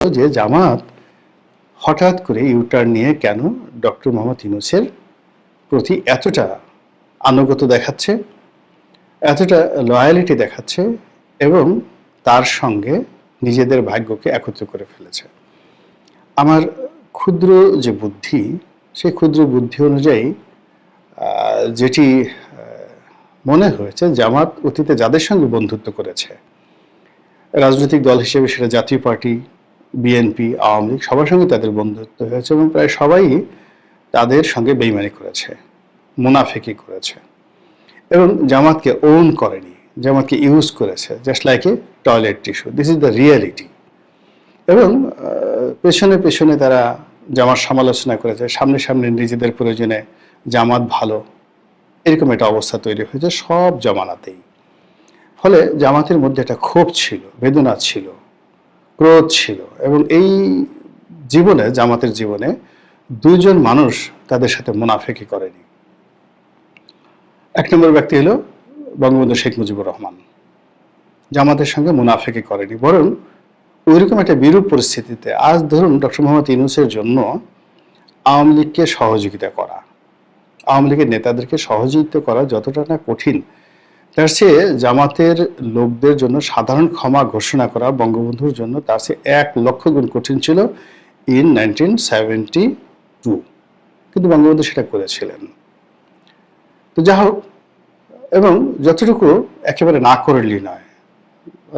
যে, জামাত, হঠাৎ করে ইউটার্ন নিয়ে কেন ডক্টর মোহাম্মদ ইউনুসের প্রতি এতটা আনুগত দেখাচ্ছে, এতটা লয়ালিটি দেখাচ্ছে এবং তার সঙ্গে নিজেদের ভাগ্যকে একত্র করে ফেলেছে? আমার ক্ষুদ্র যে বুদ্ধি, সেই ক্ষুদ্র বুদ্ধি অনুযায়ী যেটি মনে হয়েছে, জামাত অতীতে যাদের সঙ্গে বন্ধুত্ব করেছে, রাজনৈতিক দল হিসেবে সেটা জাতীয় পার্টি বিএনপি আওয়ামী লীগ, সবার সঙ্গে তাদের বন্ধুত্ব হয়েছে এবং প্রায় সবাই তাদের সঙ্গে বেইমানি করেছে, মুনাফেকি করেছে এবং জামাতকে ওন করেনি, জামাতকে ইউজ করেছে just like a toilet tissue this is the reality এবং পেছনে পেছনে তারা জামাত সমালোচনা করেছে, সামনে সামনে নিজেদের প্রয়োজনে জামাত ভালো, এরকম একটা অবস্থা তৈরি হয়েছে সব জমানাতেই। ফলে জামাতের মধ্যে একটা ক্ষোভ ছিল, বেদনা ছিল ক্রোধ ছিল এবং এই জীবনে, জামাতের জীবনে দুইজন মানুষ তাদের সাথে মুনাফেকি করেনি। এক নম্বর ব্যক্তি হলো বঙ্গবন্ধু শেখ মুজিবুর রহমান। জামাতের সঙ্গে মুনাফেকি করেনি, বরং ওইরকম একটা বিরূপ পরিস্থিতিতে আজ ধরুন ডক্টর মোহাম্মদ ইউনুসের জন্য আওয়ামী লীগকে সহযোগিতা করা, আওয়ামী লীগের নেতাদেরকে সহযোগিতা করা যতটা না কঠিন তার চেয়ে জামাতের লোকদের জন্য সাধারণ ক্ষমা ঘোষণা করা বঙ্গবন্ধুর জন্য তার চেয়ে এক লক্ষ গুণ কঠিন ছিল ইন নাইনটিন সেভেন্টি টু কিন্তু বঙ্গবন্ধু সেটা করেছিলেন। তো যা হোক, এবং যতটুকু একেবারে না করলেই নয়,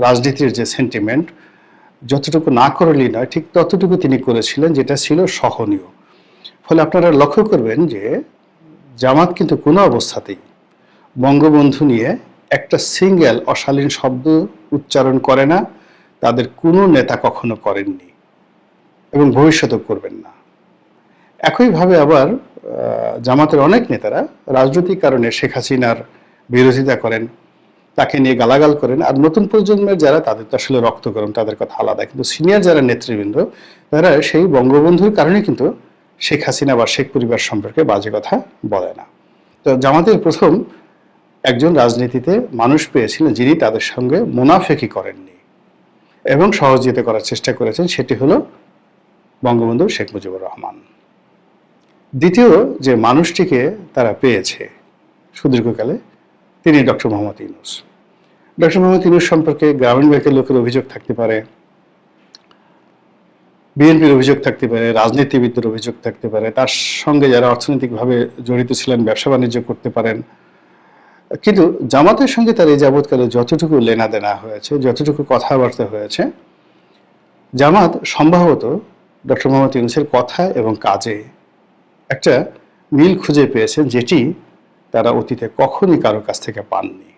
রাজনীতির যে সেন্টিমেন্ট যতটুকু না করলেই নয়, ঠিক ততটুকু তিনি করেছিলেন যেটা ছিল সহনীয়। ফলে আপনারা লক্ষ্য করবেন যে জামাত কিন্তু কোনো অবস্থাতেই বঙ্গবন্ধু নিয়ে একটা সিঙ্গেল অশালীন শব্দ উচ্চারণ করে না, তাদের কোনো নেতা কখনো করেননি এবং ভবিষ্যতেও করবেন না। একইভাবে আবার জামাতের অনেক নেতারা রাজনৈতিক কারণে শেখ হাসিনার বিরোধিতা করেন, তাকে নিয়ে গালাগাল করেন, আর নতুন প্রজন্মের যারা, তাদের তো আসলে রক্ত গরম তাদের কথা আলাদা। কিন্তু সিনিয়র যারা নেতৃবৃন্দ, তারা সেই বঙ্গবন্ধুর কারণে কিন্তু শেখ হাসিনা বা শেখ পরিবার সম্পর্কে বাজে কথা বলে না। তো জামাতের প্রথম একজন রাজনীতিতে মানুষ পেয়েছিলেন যিনি তাদের সঙ্গে মুনাফেকি করেননি এবং সহযোগিতা করার চেষ্টা করেছেন, সেটি হলো বঙ্গবন্ধু শেখ মুজিবুর রহমান। দ্বিতীয় যে মানুষটিকে তারা পেয়েছে সুদীর্ঘকালে, তিনি ডক্টর মোহাম্মদ ইউনুস। ডক্টর মোহাম্মদ ইউনুস সম্পর্কে গ্রামীণ ব্যাংকের লোকের অভিযোগ থাকতে পারে, বিএনপির অভিযোগ থাকতে পারে, রাজনীতিবিদদের অভিযোগ থাকতে পারে, তার সঙ্গে যারা অর্থনৈতিকভাবে জড়িত ছিলেন ব্যবসা বাণিজ্য করতে পারেন কিন্তু জামাতের সঙ্গে তার এই যাবৎকালে যতটুকু লেনাদেনা হয়েছে, যতটুকু কথাবার্তা হয়েছে, জামাত সম্ভবত ডক্টর মোহাম্মদ ইউনুসের কথা এবং কাজে একটা মিল খুঁজে পেয়েছেন যেটি তারা অতীতে কখনই কারও কাছ থেকে পাননি।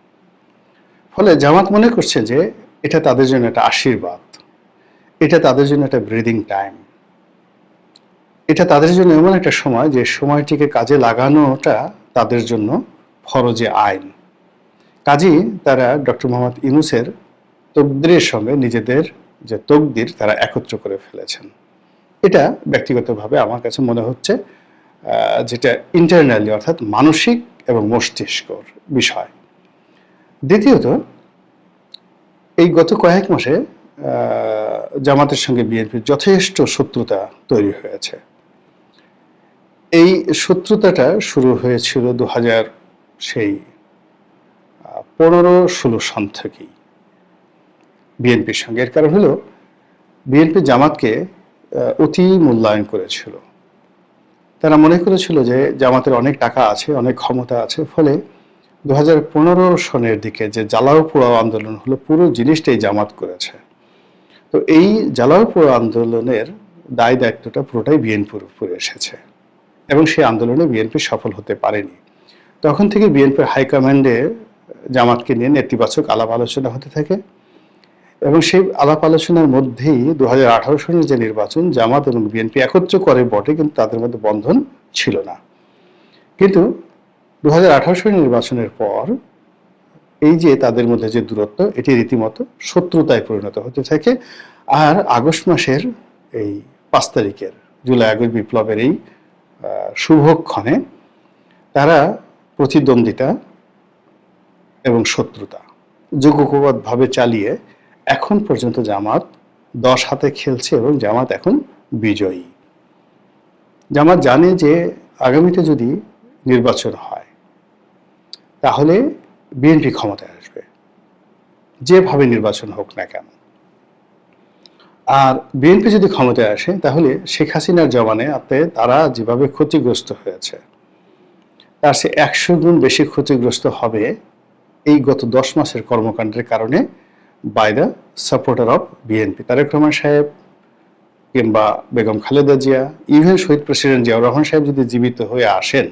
ফলে জামাত মনে করছে যে এটা তাদের জন্য একটা আশীর্বাদ, এটা তাদের জন্য একটা ব্রিদিং টাইম এটা তাদের জন্য এমন একটা সময় যে সময়টিকে কাজে লাগানোটা তাদের জন্য ফরজে আইন। কাজেই তারা ডক্টর মোহাম্মদ ইউনুসের তকদিরের সঙ্গে নিজেদের যে তকদির তারা একত্র করে ফেলেছেন। এটা ব্যক্তিগতভাবে আমার কাছে মনে হচ্ছে যেটা ইন্টারনালি অর্থাৎ মানসিক এবং মস্তিষ্কর বিষয়। দ্বিতীয়ত, এই গত কয়েক মাসে জামাতের সঙ্গে বিএনপির যথেষ্ট শত্রুতা তৈরি হয়েছে। এই শত্রুতাটা শুরু হয়েছিল দু হাজার সেই পনেরো ষোলো সন থেকেই বিএনপির সঙ্গে। এর কারণ হলো, বিএনপি জামাতকে অতি মূল্যায়ন করেছিল। তারা মনে করেছিল যে জামাতের অনেক টাকা আছে, অনেক ক্ষমতা আছে, ফলে দু হাজার পনেরো সনের দিকে যে জ্বালাও পোড়াও আন্দোলন হলো, পুরো জিনিসটাই জামাত করেছে। তো এই জ্বালাও পোড়াও আন্দোলনের দায় দায়িত্বটা পুরোটাই বিএনপির উপরে এসেছে। এবং সেই আন্দোলনে বিএনপি সফল হতে পারেনি। তখন থেকে বিএনপির হাইকমান্ডে জামাতকে নিয়ে নেতিবাচক আলাপ আলোচনা হতে থাকে এবং সেই আলাপ আলোচনার মধ্যেই দু হাজার আঠারো সনের যে নির্বাচন, জামাত এবং বিএনপি একত্র করে বটে, কিন্তু তাদের মধ্যে বন্ধন ছিল না। কিন্তু দু হাজার আঠারো সনের নির্বাচনের পর এই যে তাদের মধ্যে যে দূরত্ব, এটি রীতিমতো শত্রুতায় পরিণত হতে থাকে। আর আগস্ট মাসের এই পাঁচ তারিখের জুলাই আগস্ট বিপ্লবের এই শুভক্ষণে তারা প্রতিদ্বন্দ্বিতা এবং শত্রুতা। যোগ্যভাবে চালিয়ে এখন পর্যন্ত জামাত দশ হাতে খেলছে এবং জামাত এখন বিজয়ী। জামাত জানে যে আগামীতে যদি নির্বাচন হয়, তাহলে বিএনপি ক্ষমতায় আসবে। যেভাবে নির্বাচন হোক না কেন। আর বিএনপি যদি ক্ষমতায় আসে, তাহলে শেখ হাসিনার জমানে আতে তারা যেভাবে ক্ষতিগ্রস্ত হয়েছে তার সে একশো গুণ বেশি ক্ষতিগ্রস্ত হবে এই গত দশ মাসের কর্মকাণ্ডের কারণে by the supporter of BNP Tarique Rahman সাহেব কিংবা বেগম খালেদা জিয়া, ইভেন শহীদ প্রেসিডেন্ট জিয়াউর রহমান সাহেব যদি জীবিত হয়ে আসেন,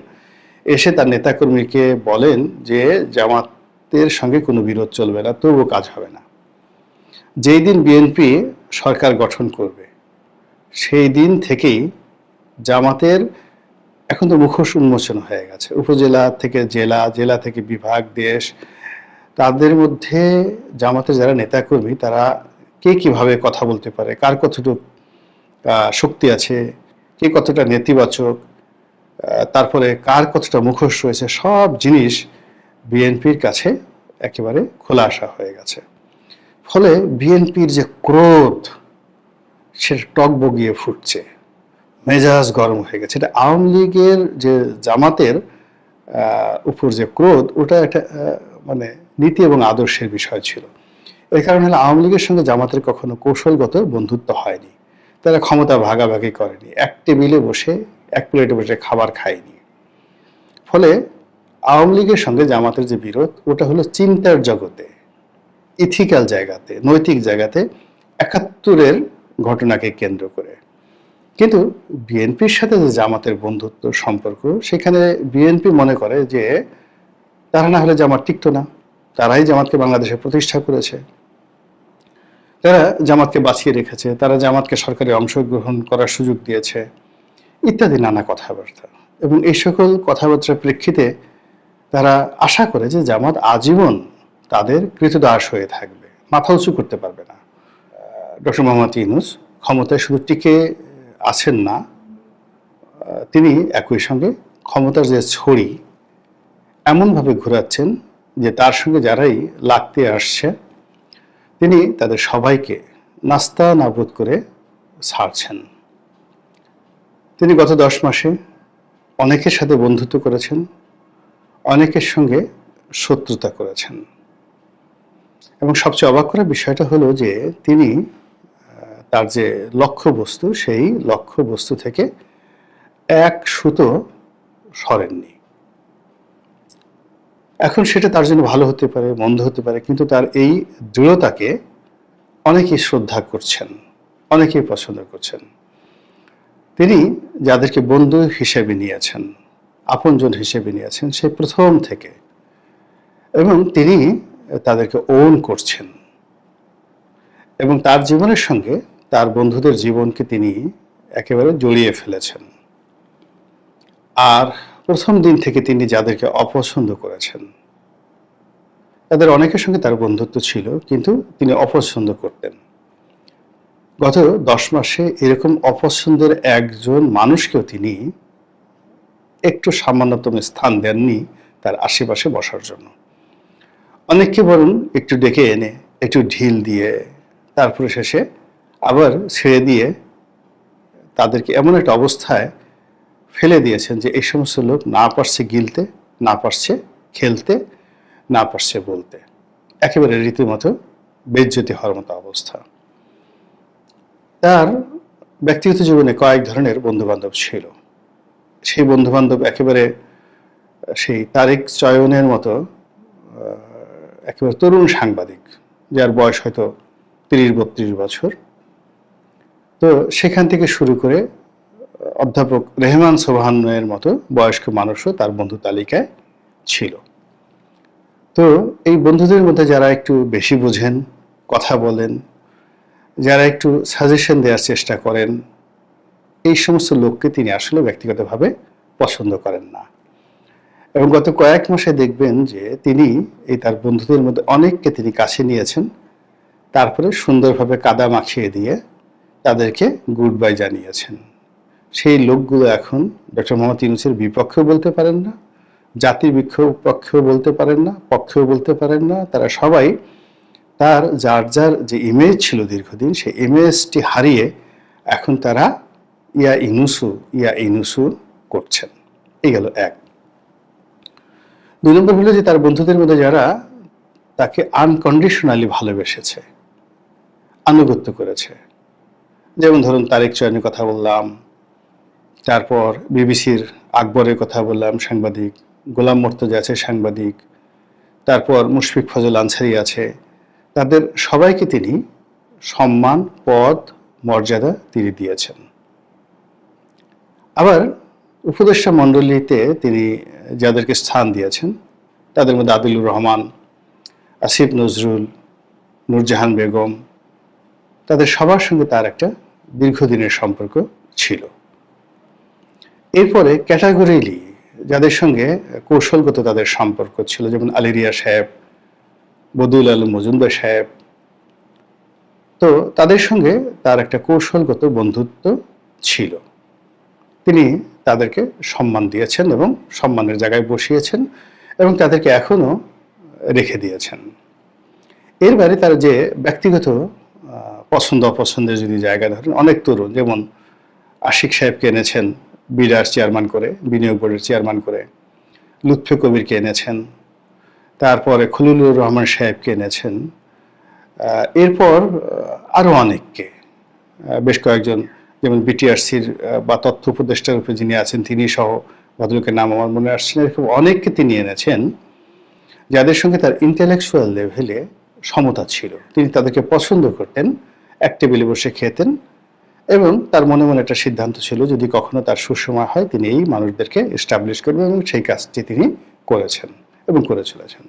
এসে তার নেতাকর্মীকে বলেন যে, জামাতের সঙ্গে কোনো বিরোধ চলবে না, তবুও কাজ হবে না। যেই দিন বিএনপি সরকার গঠন করবে, সেই দিন থেকেই জামাতের এখন তো মুখোশ উন্মোচন হয়ে গেছে। উপজেলা থেকে জেলা জেলা থেকে বিভাগ, দেশ, তাদের মধ্যে জামাতের যারা নেতাকর্মী, তারা কে কীভাবে কথা বলতে পারে? কার কতটুকু শক্তি আছে? কে কতটা নেতিবাচক? তারপরে কার কতটা মুখোশ রয়েছে? সব জিনিস বিএনপির কাছে একেবারে খোলা আসা হয়ে গেছে। ফলে বিএনপির যে ক্রোধ, সে টক বগিয়ে ফুটছে। মেজাজ গরম হয়ে গেছে। এটা আওয়ামী লীগের যে জামাতের উপর যে ক্রোধ, ওটা একটা মানে নীতি এবং আদর্শের বিষয় ছিল। এই কারণে হলো আওয়ামী লীগের সঙ্গে জামাতের কখনো কৌশলগত বন্ধুত্ব হয়নি। তারা ক্ষমতা ভাগাভাগি করেনি। এক টেবিলে বসে, এক প্লেটে বসে খাবার খায়নি। ফলে আওয়ামী লীগের সঙ্গে জামাতের যে বিরোধ, ওটা হলো চিন্তার জগতে, ইথিক্যাল জায়গাতে, নৈতিক জায়গাতে একাত্তরের ঘটনাকে কেন্দ্র করে। কিন্তু বিএনপির সাথে যে জামাতের বন্ধুত্ব সম্পর্ক, সেখানে বিএনপি মনে করে যে তারা না হলে জামাত টিকতো না। তারাই জামাতকে বাংলাদেশে প্রতিষ্ঠা করেছে। তারা জামাতকে বাঁচিয়ে রেখেছে, তারা জামাতকে সরকারি অংশগ্রহণ করার সুযোগ দিয়েছে, ইত্যাদি নানা কথাবার্তা। এবং এই সকল কথাবার্তার প্রেক্ষিতে তারা আশা করে যে জামাত আজীবন তাদের কৃতদাস হয়ে থাকবে, মাথা উঁচু করতে পারবে না। ডক্টর মোহাম্মদ ইউনুস ক্ষমতায় শুধু টিকে আছেন না তিনি একই সঙ্গে ক্ষমতার যে ছড়ি এমনভাবে ঘোরাচ্ছেন যে তার সঙ্গে যারাই লাগতে আসছে, তিনি তাদের সবাইকে নাস্তা নাবুদ করে ছাড়ছেন। তিনি গত দশ মাসে অনেকের সাথে বন্ধুত্ব করেছেন, অনেকের সঙ্গে শত্রুতা করেছেন। এবং সবচেয়ে অবাক করার বিষয়টা হলো যে তিনি তার যে লক্ষ্যবস্তু, সেই লক্ষ্যবস্তু থেকে এক সুতো সরেননি। এখন সেটা তার জন্য ভালো হতে পারে, মন্দ হতে পারে, কিন্তু তার এই দৃঢ়তাকে অনেকেই শ্রদ্ধা করছেন, অনেকেই পছন্দ করছেন। তিনি যাদেরকে বন্ধু হিসেবে নিয়েছেন, আপনজন হিসেবে নিয়েছেন, সে প্রথম থেকে। এবং তিনি তাদেরকে ওন করছেন। এবং তার জীবনের সঙ্গে তার বন্ধুদের জীবনকে তিনি একেবারে জড়িয়ে ফেলেছেন। আর প্রথম দিন থেকে তিনি যাদেরকে অপছন্দ করেছেন, তাদের অনেকের সঙ্গে তার বন্ধুত্ব ছিল, কিন্তু তিনি অপছন্দ করতেন। গত দশ মাসে এরকম অপছন্দের একজন মানুষকেও তিনি একটু সামান্যতম স্থান দেননি তার আশেপাশে বসার জন্য। অনেককে বরং একটু ডেকে এনে, একটু ঢিল দিয়ে, তারপরে শেষে আবার ছেড়ে দিয়ে তাদেরকে এমন একটা অবস্থায় ফেলে দিয়েছেন যে এই সমস্ত লোক না পারছে গিলতে, না পারছে খেলতে, না পারছে বলতে। একেবারে রীতিমতো বেজ্জতি হওয়ার মতো অবস্থা। তার ব্যক্তিগত জীবনে কয়েক ধরনের বন্ধু বান্ধব ছিল। সেই বন্ধু বান্ধব একেবারে সেই তারিক চয়নের মতো একেবারে তরুণ সাংবাদিক, যার বয়স হয়তো তিরিশ, বত্রিশ বছর। তো সেখান থেকে শুরু করে অধ্যাপক রেহমান সোহানের মতো বয়স্ক মানুষও তার বন্ধু তালিকায় ছিল। তো এই বন্ধুদের মধ্যে যারা একটু বেশি বোঝেন, কথা বলেন, যারা একটু সাজেশন দেওয়ার চেষ্টা করেন, এই সমস্ত লোককে তিনি আসলে ব্যক্তিগতভাবে পছন্দ করেন না। এবং গত কয়েক মাসে দেখবেন যে তিনি এই তার বন্ধুদের মধ্যে অনেককে তিনি কাছে নিয়েছেন, তারপরে সুন্দরভাবে কাদা মাখিয়ে দিয়ে তাদেরকে গুড বাই জানিয়েছেন। সেই লোকগুলো এখন ডক্টর মোহাম্মদ ইউনুসের বিপক্ষেও বলতে পারেন না, জাতির বিক্ষোভ পক্ষেও বলতে পারেন না, পক্ষেও বলতে পারেন না। তারা সবাই তার যার যার যে ইমেজ ছিল দীর্ঘদিন, সেই ইমেজটি হারিয়ে এখন তারা ইয়া ইনুসু ইয়া ইনুসু করছেন। এই গেল এক। দুই নম্বর হলো যে তার বন্ধুদের মধ্যে যারা তাকে আনকন্ডিশনালি ভালোবেসেছে, আনুগত্য করেছে যেমন ধরুন তারেক চয়নের কথা বললাম, তারপর বিবিসির আকবরের কথা বললাম, সাংবাদিক, গোলাম মর্তজা আছে সাংবাদিক, তারপর মুশফিক ফজল আনসারি আছে, তাদের সবাইকে তিনি সম্মান, পদ, মর্যাদা তিনি দিয়েছেন। আবার উপদেষ্টা মণ্ডলীতে তিনি যাদেরকে স্থান দিয়েছেন, তাদের মধ্যে আদিলুর রহমান, আসিফ নজরুল, নূরজাহান বেগম তাদের সবার সঙ্গে তার একটা দীর্ঘদিনের সম্পর্ক ছিল। এরপরে ক্যাটাগরিলি যাদের সঙ্গে কৌশলগত তাদের সম্পর্ক ছিল, যেমন আলিরিয়া সাহেব, বদুল আলম, মজুমদার সাহেব। তো তাদের সঙ্গে তার একটা কৌশলগত বন্ধুত্ব ছিল। তিনি তাদেরকে সম্মান দিয়েছেন এবং সম্মানের জায়গায় বসিয়েছেন এবং তাদেরকে এখনও রেখে দিয়েছেন। এর বাইরে তার যে ব্যক্তিগত পছন্দ অপছন্দের যদি জায়গা ধরেন, অনেক তরুণ, যেমন আশিক সাহেবকে এনেছেন বিডার চেয়ারম্যান করে, বিনিয়োগ বোর্ডের চেয়ারম্যান করে, লুৎফে কবিরকে এনেছেন, তারপরে খলিলুর রহমান সাহেবকে এনেছেন এরপর আরও অনেককে বেশ কয়েকজন, যেমন বিটিআরসির বা তথ্য উপদেষ্টার উপরে যিনি আছেন, তিনি সহ ভদ্রলোকের নাম আমার মনে আসছে না, এরকম অনেককে তিনি এনেছেন, যাদের সঙ্গে তার ইন্টেলেকচুয়াল লেভেলে সমতা ছিল, তিনি তাদেরকে পছন্দ করতেন এক টেবিলে বসে খেতেন এবং তার মনে মনে একটা সিদ্ধান্ত ছিল যদি কখনো তার সুসময় হয় তিনি এই মানুষদেরকে এস্টাবলিশ করবেন এবং সেই কাজটি তিনি করেছেন এবং করে চলেছেন।